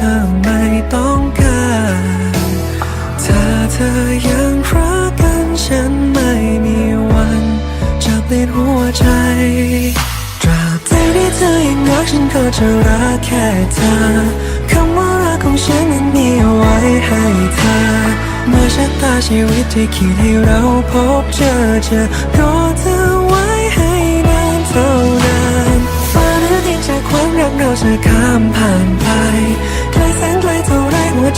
เธอไม่ต้องการถ้าเธอยังรักกันฉันไม่มีวันจะเปลี่ยนหัวใจตราบใดที่เธอยังรักฉันก็จะรักแค่เธอคำว่ารักของฉันนั้นมีไว้ให้เธอเมื่อชะตาชีวิตที่คิดให้เราพบเจอจะรอเธอไว้ให้นานเท่านานฟ้าหรือดินจากความรักเราจะขา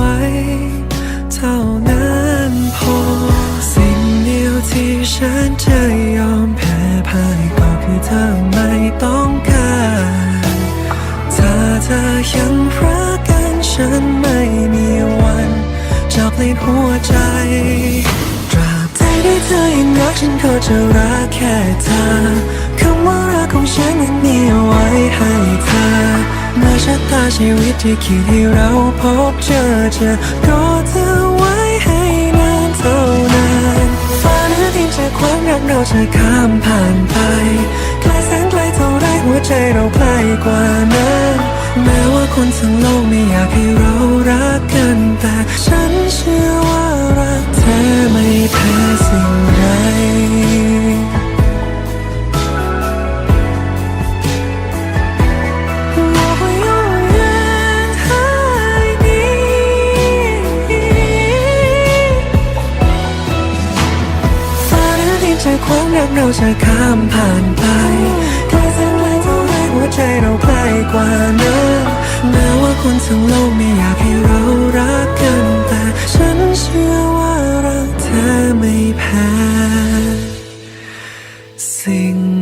้ ยังรักกันฉันไม่มีวันจะเปลี่ยนหัวใจตราบใดที่เธอยังรักฉันก็จะรักแค่เธอคำว่ารักของฉันนั้นมีไว้ให้เธอเมื่อชะตาชีวิตที่คิดให้เราพบเจอจะรอเธอไว้ให้นานเท่านานฟ้าหรือดินจากความรักเราจะข้ามผ่านไปไกลแสนไกลเท่าไรหัวใจเราใกล้กว่านั้นแคนทั้งโลกไม่อยากให้เรารักกัน แต่ฉันเชื่อว่ารักเธอไม่แพ้สิ่งใดใจความรักเราจะข้ามผ่านไป sing.